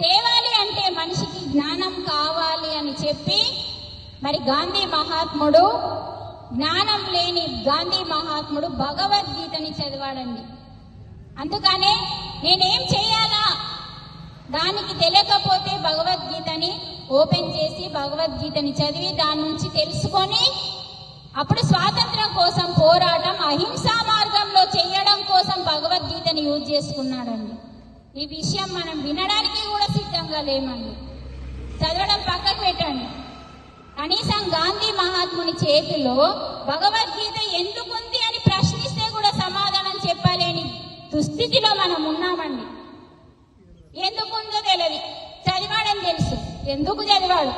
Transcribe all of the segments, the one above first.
తేవాలి అంటే మనిషికి జ్ఞానం కావాలి అని చెప్పి మరి గాంధీ మహాత్ముడు జ్ఞానం లేని గాంధీ మహాత్ముడు భగవద్గీతని చదివాడండి. అందుకనే నేనేం చేయాలా? దానికి తెలియకపోతే భగవద్గీతని ఓపెన్ చేసి భగవద్గీతని చదివి దాని నుంచి తెలుసుకొని అప్పుడు స్వాతంత్రం కోసం పోరాటం అహింసా మార్గంలో చేయడం కోసం భగవద్గీతని యూజ్ చేసుకున్నాడండి. ఈ విషయం మనం వినడానికి కూడా సిద్ధంగా లేమండి. చదవడం పక్కకు పెట్టండి. కనీసం గాంధీ మహాత్ముని చేతిలో భగవద్గీత ఎందుకుంది అని ప్రశ్నిస్తే కూడా సమాధానం చెప్పలేని దుస్థితిలో మనం ఉన్నామండి. ఎందుకుందో తెలియదు. చదివాడని తెలుసు. ఎందుకు చదివాడు?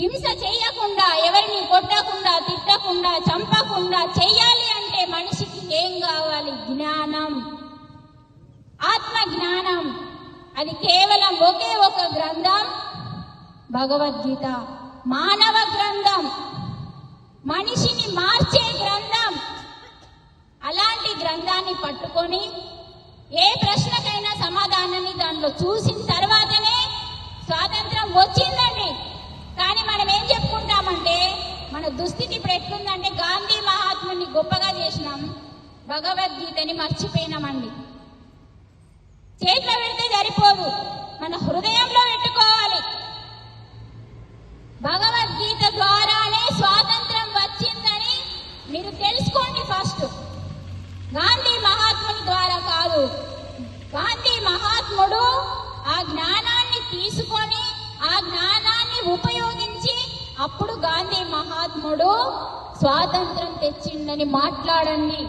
హింస చేయకుండా ఎవరిని కొట్టకుండా తిట్టకుండా చంపకుండా చెయ్యాలి అంటే మనిషికి ఏం కావాలి? జ్ఞానం. ఆత్మ జ్ఞానం అది కేవలం ఒకే ఒక గ్రంథం. భగవద్గీత. మానవ గ్రంథం. మనిషిని మార్చే గ్రంథం. అలాంటి గ్రంథాన్ని పట్టుకొని ఏ ప్రశ్నకైనా సమాధానాన్ని దానిలో చూసిన తర్వాతనే స్వాతంత్రం వచ్చిందండి. కానీ మనం ఏం చెప్పుకుంటామంటే మన దుస్థితి ఇప్పుడు ఎట్లుందంటే గాంధీ మహాత్ముని గొప్పగా చేసినాం. భగవద్గీతని మర్చిపోయినామండి. చేతిలో పెడితే సరిపోదు మన హృదయంలో పెట్టుకోవాలి. భగవద్గీత ద్వారానే స్వాతంత్రం వచ్చిందని మీరు తెలుసుకోండి ఫస్ట్. గాంధీ మహాత్ముని ద్వారా కాదు. గాంధీ మహాత్ముడు ఆ జ్ఞానాన్ని తీసుకొని ఆ జ్ఞానాన్ని ఉపయోగించి అప్పుడు గాంధీ మహాత్ముడు స్వాతంత్రం తెచ్చిందని మాట్లాడండి.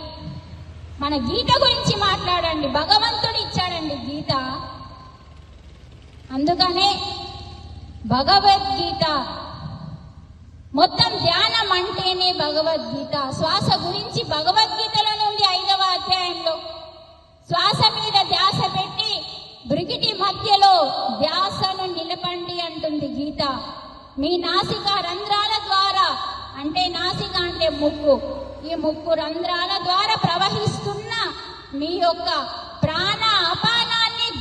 మన గీత గురించి మాట్లాడండి. భగవంతుడు గీత. అందుకనే భగవద్గీత మొత్తం ధ్యానం అంటేనే భగవద్గీత. శ్వాస గురించి భగవద్గీతలోనే ఉంది ఐదవ అధ్యాయంలో శ్వాస మీద ధ్యాస పెట్టి బ్రిగిటి మధ్యలో ధ్యాసను నిలపండి అంటుంది గీత. మీ నాసిక రంధ్రాల ద్వారా అంటే నాసిక అంటే ముక్కు. ఈ ముక్కు రంధ్రాల ద్వారా ప్రవహిస్తున్న మీ యొక్క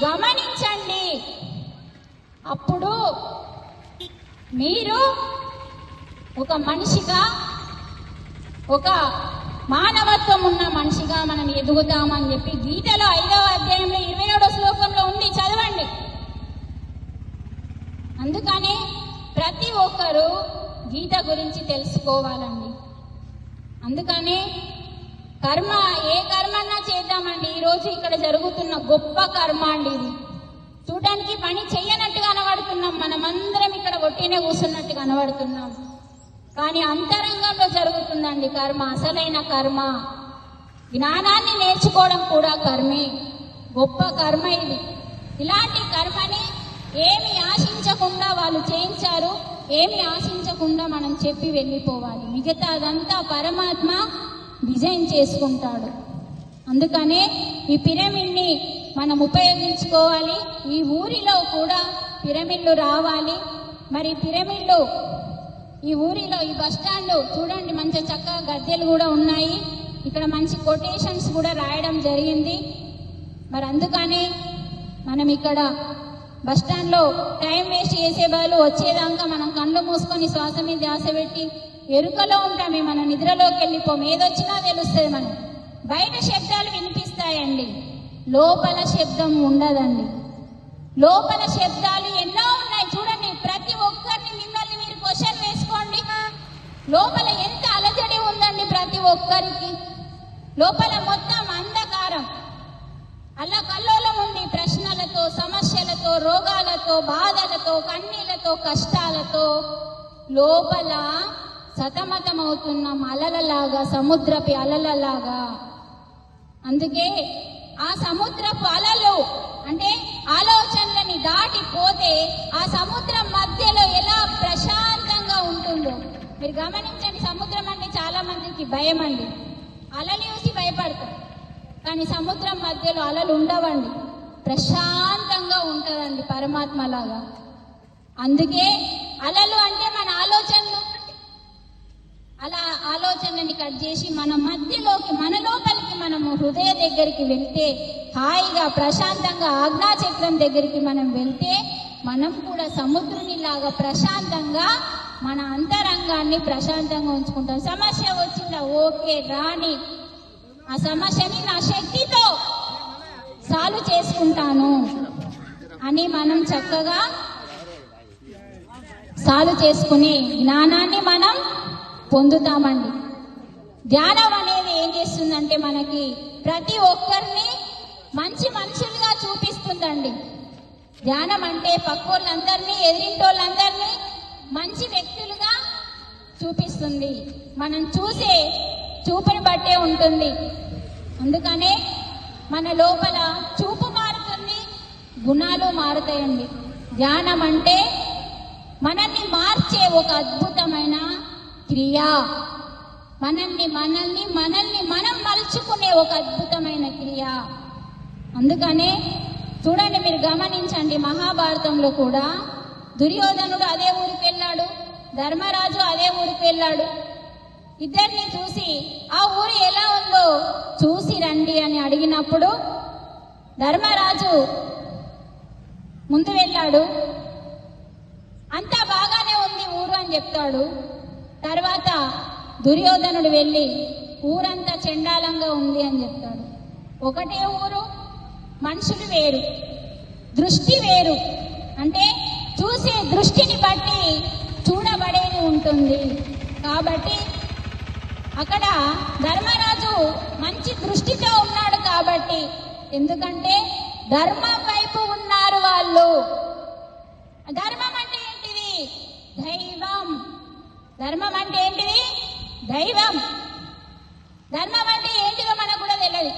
గమనించండి. అప్పుడు మీరు ఒక మనిషిగా ఒక మానవత్వం ఉన్న మనిషిగా మనం ఎదుగుతామని చెప్పి గీతలో ఐదవ అధ్యాయంలో ఇరవై ఏడో శ్లోకంలో ఉంది. చదవండి. అందుకనే ప్రతి ఒక్కరూ గీత గురించి తెలుసుకోవాలండి. అందుకనే కర్మ ఏ కర్మన్నా చేద్దామండి. ఈరోజు ఇక్కడ జరుగుతున్న గొప్ప కర్మ అండి ఇది. చూడడానికి పని చెయ్యనట్టు కనబడుతున్నాం. మనమందరం ఇక్కడ ఒట్టినే కూర్చున్నట్టు కనబడుతున్నాం. కానీ అంతరంగంలో జరుగుతుందండి కర్మ అసలైన కర్మ. జ్ఞానాన్ని నేర్చుకోవడం కూడా కర్మే. గొప్ప కర్మ ఇది. ఇలాంటి కర్మని ఏమి ఆశించకుండా వాళ్ళు చేయించారు ఏమి ఆశించకుండా మనం చెప్పి వెళ్ళిపోవాలి. మిగతా అదంతా పరమాత్మ డిజైన్ చేసుకుంటాడు. అందుకనే ఈ పిరమిడ్ని మనం ఉపయోగించుకోవాలి. ఈ ఊరిలో కూడా పిరమిడ్లు రావాలి. మరి పిరమిడ్లు ఈ ఊరిలో ఈ బస్ చూడండి మంచి చక్కగా గద్దెలు కూడా ఉన్నాయి. ఇక్కడ మంచి కొటేషన్స్ కూడా రాయడం జరిగింది. మరి అందుకనే మనం ఇక్కడ బస్ స్టాండ్లో టైం వేస్ట్ చేసే బదులు వచ్చేదాకా మనం కళ్ళు మూసుకొని శ్వాస మీద ధ్యాస పెట్టి ఎరుకలో ఉంటామే మన నిద్రలోకి వెళ్ళిపోం. ఏదొచ్చినా తెలుస్తుంది మనం బయట శబ్దాలు వినిపిస్తాయండి. లోపల శబ్దం ఉండదండి. లోపల శబ్దాలు ఎన్నో ఉన్నాయి చూడండి. ప్రతి ఒక్కరిని మిమ్మల్ని మీరు క్వశ్చన్ వేసుకోండి. లోపల ఎంత అలజడి ఉందండి ప్రతి ఒక్కరికి. లోపల మొత్తం అంధకారం. అలా కల్లోలం ఉంది ప్రశ్నలతో సమస్యలతో రోగాలతో బాధలతో కన్నీళ్ళతో కష్టాలతో. లోపల సతమతమవుతున్నాం అలలలాగా సముద్రపు అలలలాగా. అందుకే ఆ సముద్రపు అలలు అంటే ఆలోచనలని దాటిపోతే ఆ సముద్రం మధ్యలో ఎలా ప్రశాంతంగా ఉంటుందో. మీరు గమనించండి సముద్రం అంటే చాలా మందికి భయం అండి. అలలు చూసి భయపడతారు కానీ సముద్రం మధ్యలో అలలు ఉండవండి. ప్రశాంతంగా ఉంటుందండి పరమాత్మలాగా. అందుకే అలలు అంటే ఆలోచనని కట్ చేసి మన మధ్యలోకి మన లోపలికి మనము హృదయ దగ్గరికి వెళ్తే హాయిగా ప్రశాంతంగా ఆజ్ఞాచక్రం దగ్గరికి మనం వెళ్తే మనం కూడా సముద్రునిలాగా ప్రశాంతంగా మన అంతరంగాన్ని ప్రశాంతంగా ఉంచుకుంటాం. సమస్య వచ్చిందా? ఓకే రాని. ఆ సమస్యని నా శక్తితో సాల్వ్ చేసుకుంటాను అని మనం చక్కగా సాల్వ్ చేసుకునే జ్ఞానాన్ని మనం పొందుతామండి. ధ్యానం అనేది ఏం చేస్తుందంటే మనకి ప్రతి ఒక్కరిని మంచి మనుషులుగా చూపిస్తుందండి. ధ్యానం అంటే పక్కోళ్ళందరినీ ఎదిరింటోళ్ళందరినీ మంచి వ్యక్తులుగా చూపిస్తుంది. మనం చూసే చూపుని బట్టే ఉంటుంది. అందుకనే మన లోపల చూపు మారుతుంది గుణాలు మారుతాయండి. ధ్యానం అంటే మనల్ని మార్చే ఒక అద్భుత క్రియ. మనల్ని మనల్ని మనల్ని మనం మలుచుకునే ఒక అద్భుతమైన క్రియ. అందుకనే చూడండి మీరు గమనించండి మహాభారతంలో కూడా దుర్యోధనుడు అదే ఊరికి వెళ్ళాడు ధర్మరాజు అదే ఊరికి వెళ్ళాడు. ఇద్దరిని చూసి ఆ ఊరు ఎలా ఉందో చూసి రండి అని అడిగినప్పుడు ధర్మరాజు ముందు వెళ్ళాడు. అంతా బాగానే ఉంది ఊరు అని చెప్తాడు. తర్వాత దుర్యోధనుడు వెళ్ళి ఊరంతా చెండాలంగా ఉంది అని చెప్తాడు. ఒకటే ఊరు మనుషులు వేరు దృష్టి వేరు. అంటే చూసే దృష్టిని బట్టి చూడబడేది ఉంటుంది. కాబట్టి అక్కడ ధర్మరాజు మంచి దృష్టితో ఉన్నాడు కాబట్టి ఎందుకంటే ధర్మం వైపు ఉన్నారు వాళ్ళు. ధర్మం అంటే ఏంటిది దైవం ధర్మం అంటే ఏంటిది? దైవం. ధర్మం అంటే ఏంటిదో మనకు కూడా తెలియదు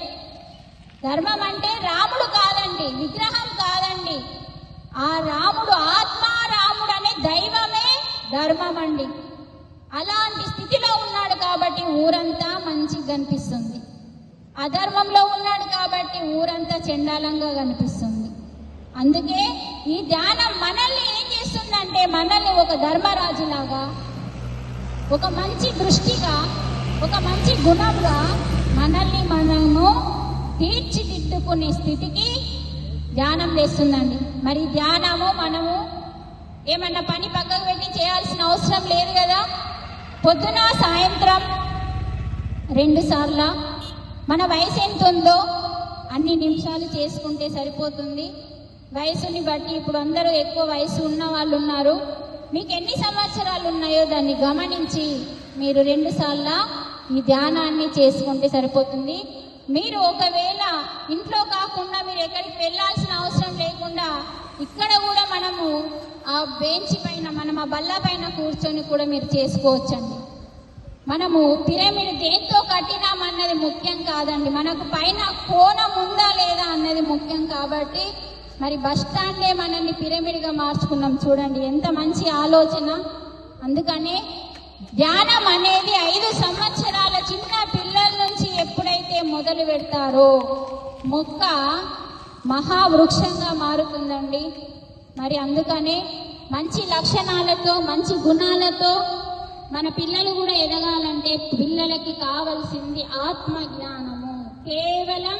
ధర్మం అంటే రాముడు కాదండి విగ్రహం కాదండి. ఆ రాముడు ఆత్మ రాముడు అనే దైవమే ధర్మం అండి అలాంటి స్థితిలో ఉన్నాడు కాబట్టి ఊరంతా మంచిగా కనిపిస్తుంది. అధర్మంలో ఉన్నాడు కాబట్టి ఊరంతా చెండాలంగా కనిపిస్తుంది. అందుకే ఈ ధ్యానం మనల్ని ఏం చేస్తుందంటే మనల్ని ఒక ధర్మరాజులాగా ఒక మంచి దృష్టిగా ఒక మంచి గుణంగా మనల్ని మనము తీర్చిదిద్దుకునే స్థితికి ధ్యానం చేస్తుందండి మరి ధ్యానము మనము ఏమన్నా పని పక్కకు పెట్టి చేయాల్సిన అవసరం లేదు కదా? పొద్దున సాయంత్రం రెండు సార్ల. మన వయసు ఎంత ఉందో అన్ని నిమిషాలు చేసుకుంటే సరిపోతుంది. వయసుని బట్టి ఇప్పుడు అందరూ ఎక్కువ వయసు ఉన్న వాళ్ళు ఉన్నారు. మీకు ఎన్ని సంవత్సరాలు ఉన్నాయో దాన్ని గమనించి మీరు రెండు సార్ల ఈ ధ్యానాన్ని చేసుకుంటే సరిపోతుంది. మీరు ఒకవేళ ఇంట్లో కాకుండా మీరు ఎక్కడికి వెళ్ళాల్సిన అవసరం లేకుండా ఇక్కడ కూడా మనము ఆ బెంచ్ పైన మనం ఆ బల్ల పైన కూర్చొని కూడా మీరు చేసుకోవచ్చండి. మనము పిరమిడ్ దేంతో కట్టినామన్నది ముఖ్యం కాదండి. మనకు పైన కోణం ఉందా లేదా అన్నది ముఖ్యం కాబట్టి మరి బస్ స్టాండే మనల్ని పిరమిడ్గా మార్చుకున్నాం చూడండి ఎంత మంచి ఆలోచన. అందుకనే ధ్యానం అనేది ఐదు సంవత్సరాల చిన్న పిల్లల నుంచి ఎప్పుడైతే మొదలు పెడతారో మొక్క మహావృక్షంగా మారుతుందండి. మరి అందుకనే మంచి లక్షణాలతో మంచి గుణాలతో మన పిల్లలు కూడా ఎదగాలంటే పిల్లలకి కావలసింది ఆత్మ జ్ఞానము కేవలం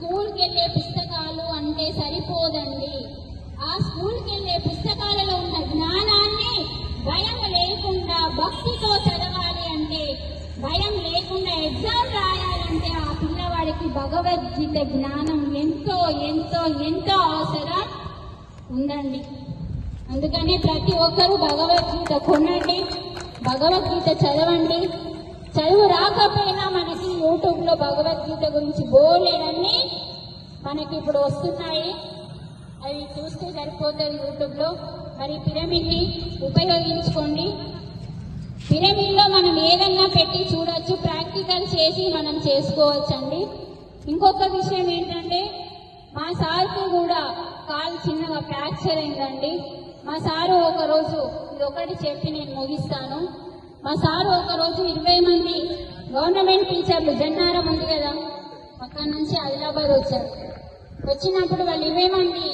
స్కూల్కి వెళ్ళే పుస్తకాలు అంటే సరిపోదండి. ఆ స్కూల్కి వెళ్ళే పుస్తకాలలో ఉన్న జ్ఞానాన్ని భయం లేకుండా భక్తితో చదవాలి అంటే భయం లేకుండా ఎగ్జామ్ రాయాలంటే ఆ పిల్లవాడికి భగవద్గీత జ్ఞానం ఎంతో ఎంతో ఎంతో అవసరం ఉందండి. అందుకని ప్రతి ఒక్కరూ భగవద్గీత కొనండి భగవద్గీత చదవండి. యూట్యూబ్లో భగవద్గీత గురించి బోలేడన్నీ మనకి ఇప్పుడు వస్తున్నాయి. అవి చూస్తే సరిపోతుంది యూట్యూబ్లో. మరి పిరమిడ్ని ఉపయోగించుకోండి. పిరమిడ్లో మనం ఏదన్నా పెట్టి చూడొచ్చు ప్రాక్టికల్ చేసి మనం చేసుకోవచ్చండి. ఇంకొక విషయం ఏంటంటే మా సార్కు కూడా కాలు చిన్నగా ఫ్రాక్చర్ అయిందండి. మా సారు ఒకరోజు ఇది ఒకటి చెప్పి నేను ముగిస్తాను. మా సారు ఒకరోజు ఇరవై మంది గవర్నమెంట్ టీచర్లు జన్నారం ఉంది కదా అక్కడ నుంచి ఆదిలాబాద్ వచ్చారు. వచ్చినప్పుడు వాళ్ళు ఇవేమండి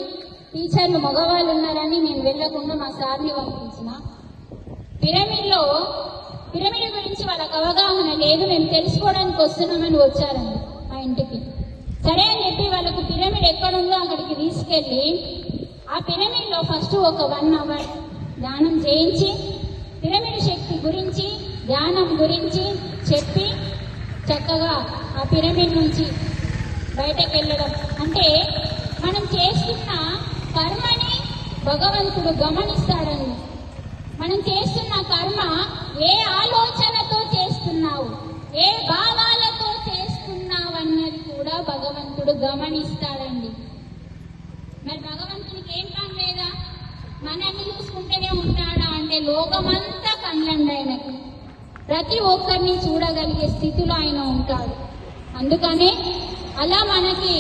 టీచర్లు మగవాళ్ళు ఉన్నారని నేను వెళ్ళకుండా మా సార్ని పంపించిన. పిరమిడ్లో పిరమిడ్ గురించి వాళ్ళకి అవగాహన లేదు మేము తెలుసుకోవడానికి వస్తున్నామని వచ్చారండి మా ఇంటికి. సరే అని చెప్పి వాళ్ళకు పిరమిడ్ ఎక్కడుందో అక్కడికి తీసుకెళ్ళి ఆ పిరమిడ్లో ఫస్ట్ ఒక వన్ అవర్ ధ్యానం చేయించి పిరమిడ్ శక్తి గురించి ధ్యానం గురించి చెప్పి చక్కగా ఆ పిరమిడ్ నుంచి బయటకు వెళ్ళడం అంటే మనం చేస్తున్న కర్మని భగవంతుడు గమనిస్తాడని. మనం చేస్తున్న కర్మ ఏ ఆలోచనతో చేస్తున్నావు ఏ భావాలతో చేస్తున్నావు అన్నది కూడా భగవంతుడు గమనిస్తాడండి. మరి భగవంతునికి ఏం పని లేదా? మనల్ని చూసుకుంటూనే ఉంటాడా అంటే లోకమంతా కళ్ళండి ఆయనకి ప్రతి ఒక్కరిని చూడగలిగే స్థితిలో ఆయన ఉంటాడు. అందుకనే అలా మనకి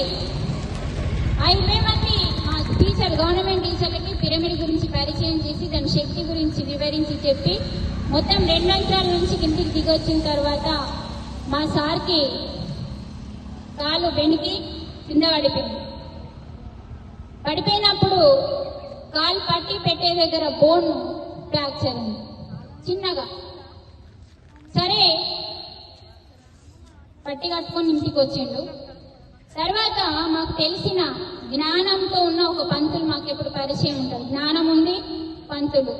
ఆ మంది మా టీచర్ గవర్నమెంట్ టీచర్లకి పిరమిడ్ గురించి పరిచయం చేసి దాని శక్తి గురించి వివరించి చెప్పి మొత్తం రెండు అంతరాల నుంచి కిందికి దిగొచ్చిన తర్వాత మా సార్కి కాలు వెనికి కింద పడిపోయింది. పడిపోయినప్పుడు కాలు పట్టి పెట్టే దగ్గర బోన్ ఫ్రాక్చర్ ఉంది. చిన్నగా. సరే. పట్టి కట్టుకొని ఇంటికి వచ్చిండు. తర్వాత మాకు తెలిసిన జ్ఞానంతో ఉన్న ఒక పంతులు మాకు ఎప్పుడు పరిచయం ఉంటుంది జ్ఞానం ఉంది పంతులు.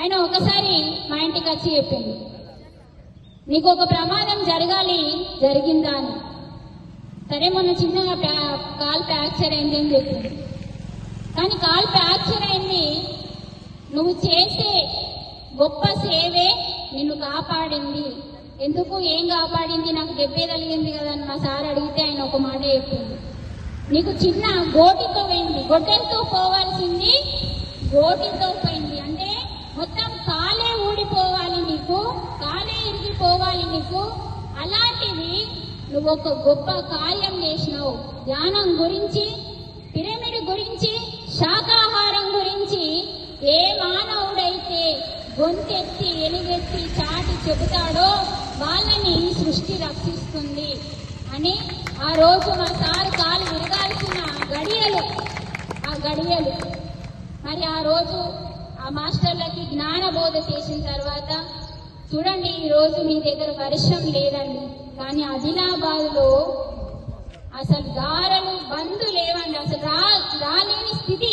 ఆయన ఒకసారి మా ఇంటికి వచ్చి చెప్పింది నీకు ఒక ప్రమాదం జరగాలి జరిగిందా అని. సరే మొన్న చిన్నగా కాల్ ఫ్రాక్చర్ అయింది అని చెప్పింది కానీ కాల్ ఫ్రాక్చర్ అయింది. నువ్వు చేసే గొప్ప సేవే నిన్ను కాపాడింది. ఎందుకు? ఏం కాపాడింది? నాకు దెబ్బే తగిలింది కదా అని మా సార్ అడిగితే ఆయన ఒక మాట చెప్పింది నీకు చిన్న గోటితో పోయింది. గొడ్డలతో పోవాల్సింది గోటితో పోయింది. అంటే మొత్తం కాలే ఊడిపోవాలి నీకు కాలే ఇరిగిపోవాలి నీకు. అలాంటిది నువ్వు ఒక గొప్ప కార్యం చేసినావు. ధ్యానం గురించి పిరమిడ్ గురించి శాకాహారం గురించి ఏ మానవుడైతే గొంతెత్తి ఎలుగెత్తి చాటి చెబుతాడో వాళ్ళని ఈ సృష్టి రక్షిస్తుంది అని ఆ రోజు మా సార్ కాలు విరగాల్సిన గడియలు ఆ గడియలు. మరి ఆ రోజు ఆ మాస్టర్లకి జ్ఞానబోధ చేసిన తర్వాత చూడండి ఈ రోజు మీ దగ్గర వర్షం లేదండి కానీ ఆదిలాబాద్లో అసలు గారలు బంధు లేవండి అసలు రా రాలేని స్థితి.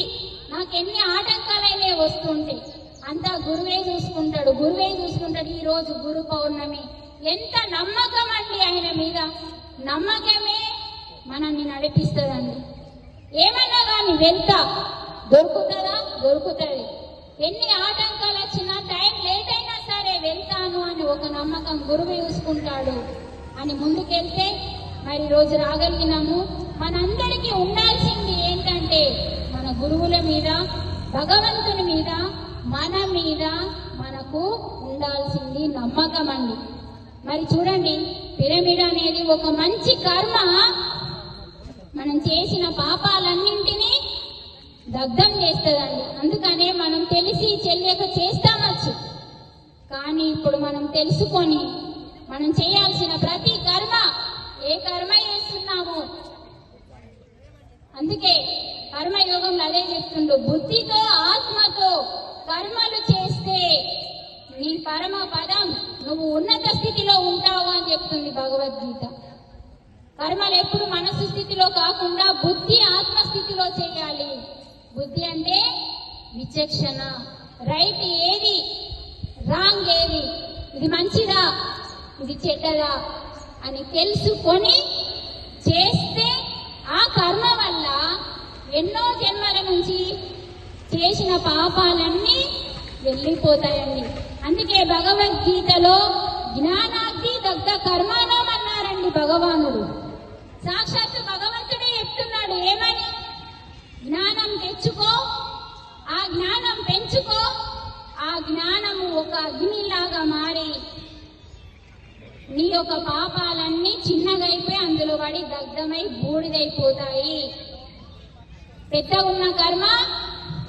నాకు ఎన్ని ఆటంకాలైనా వస్తుంటాయి. అంతా గురువే చూసుకుంటాడు గురువే చూసుకుంటాడు ఈ రోజు గురు పౌర్ణమి. ఎంత నమ్మకం అండి ఆయన మీద? నమ్మకమే మనల్ని నడిపిస్తుందండి. ఏమన్నా కానీ వెళ్తా. దొరుకుతుందా? దొరుకుతుంది. ఎన్ని ఆటంకాలు వచ్చినా టైం లేట్ అయినా సరే వెళ్తాను అని ఒక నమ్మకం గురువు చూసుకుంటాడు అని ముందుకెళ్తే మరి రోజు రాగలిగినాము. మనందరికీ ఉండాల్సింది ఏంటంటే మన గురువుల మీద భగవంతుని మీద మన మీద మనకు ఉండాల్సింది నమ్మకం అండి. మరి చూడండి పిరమిడ్ అనేది ఒక మంచి కర్మ. మనం చేసిన పాపాలన్నింటినీ దగ్ధం చేస్తుందండి. అందుకనే మనం తెలిసి చెయ్యక చేస్తామచ్చు కానీ ఇప్పుడు మనం తెలుసుకొని మనం చేయాల్సిన ప్రతి కర్మ ఏ కర్మ చేస్తున్నామో. అందుకే కర్మయోగంలో అదే చెప్తుండు బుద్ధితో ఆత్మతో. కర్మలు చేస్తే నీ పరమ పదం నువ్వు ఉన్నత స్థితిలో ఉంటావు అని చెప్తుంది భగవద్గీత. కర్మలు ఎప్పుడు మనసు స్థితిలో కాకుండా బుద్ధి ఆత్మ స్థితిలో చేయాలి. బుద్ధి అంటే విచక్షణ. రైట్ ఏది? రాంగ్ ఏది? ఇది మంచిదా? ఇది చెడ్డదా? అని తెలుసుకొని చేస్తే ఆ కర్మ వల్ల ఎన్నో జన్మల నుంచి చేసిన పాపాలన్నీ వెళ్ళిపోతాయండి. అందుకే భగవద్గీతలో జ్ఞానాగ్ని దగ్ధ కర్మానం అన్నారండి భగవానుడు. సాక్షాత్తు భగవంతుడే చెప్తున్నాడు ఏమని? జ్ఞానం తెచ్చుకో ఆ జ్ఞానం పెంచుకో ఆ జ్ఞానము ఒక అగ్నిలాగా మారి నీ యొక్క పాపాలన్నీ చిన్నగైపోయి అందులో పడి దగ్ధమై బూడిదైపోతాయి. పెద్ద ఉన్న కర్మ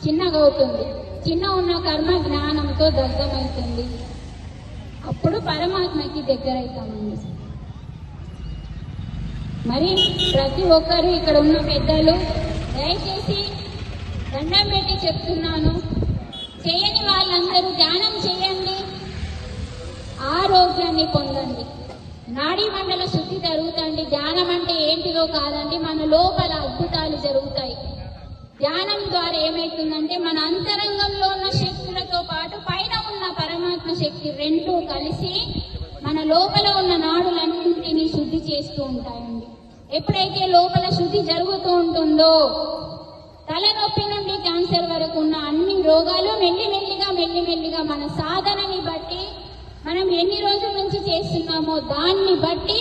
చిన్నగా అవుతుంది. చిన్న ఉన్న కర్మ జ్ఞానంతో దగ్ధమవుతుంది. అప్పుడు పరమాత్మకి దగ్గరవుతామండి. మరి ప్రతి ఒక్కరు ఇక్కడ ఉన్న పెద్దలు దయచేసి దండం పెట్టి చెప్తున్నాను. చేయని వాళ్ళందరూ ధ్యానం చేయండి. ఆరోగ్యాన్ని పొందండి. నాడీ మండల శుద్ధి జరుగుతుంది. ధ్యానం అంటే ఏంటిదో కాదండి. మన లోపల అద్భుతాలు జరుగుతాయి. ధ్యానం ద్వారా ఏమైతుందంటే మన అంతరంగంలో ఉన్న శక్తులతో పాటు పైన ఉన్న పరమాత్మ శక్తి రెండు కలిసి మన లోపల ఉన్న నాడులన్నింటినీ శుద్ధి చేస్తూ ఉంటాయండి. ఎప్పుడైతే లోపల శుద్ధి జరుగుతూ ఉంటుందో తలనొప్పి నుండి క్యాన్సర్ వరకు ఉన్న అన్ని రోగాలు మెల్లిమెల్లిగా మెల్లిమెల్లిగా మన సాధనని బట్టి మనం ఎన్ని రోజుల నుంచి చేస్తున్నామో దాన్ని బట్టి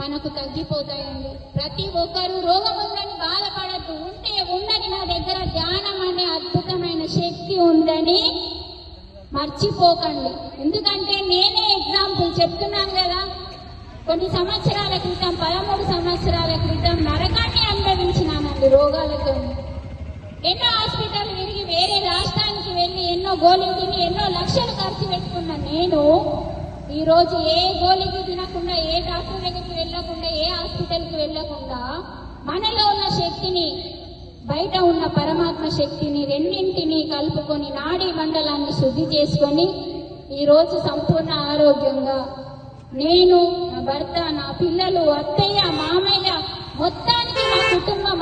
మనకు తగ్గిపోతాయండి. ప్రతి ఒక్కరూ రోగం ఉందని బాధపడద్దు. ఉంటే ఉండని నా దగ్గర ధ్యానం అనే అద్భుతమైన శక్తి ఉందని మర్చిపోకండి. ఎందుకంటే నేనే ఎగ్జాంపుల్ చెప్తున్నాను కదా. కొన్ని సంవత్సరాల క్రితం పదమూడు సంవత్సరాల క్రితం నరకాన్ని అనుభవించినానండి రోగాలతో. ఎన్నో హాస్పిటల్ తిరిగి వేరే రాష్ట్రానికి వెళ్ళి ఎన్నో గోళీలు తిని ఎన్నో లక్షలు ఖర్చు పెట్టుకున్న నేను ఈ రోజు ఏ గోళీకి తినకుండా ఏ డాక్టర్ దగ్గరికి వెళ్ళకుండా ఏ హాస్పిటల్కి వెళ్ళకుండా మనలో ఉన్న శక్తిని బయట ఉన్న పరమాత్మ శక్తిని రెండింటిని కలుపుకొని నాడీ మండలాన్ని శుద్ధి చేసుకొని ఈరోజు సంపూర్ణ ఆరోగ్యంగా నేను నా భర్త నా పిల్లలు అత్తయ్య మామయ్య మొత్తానికి కుటుంబం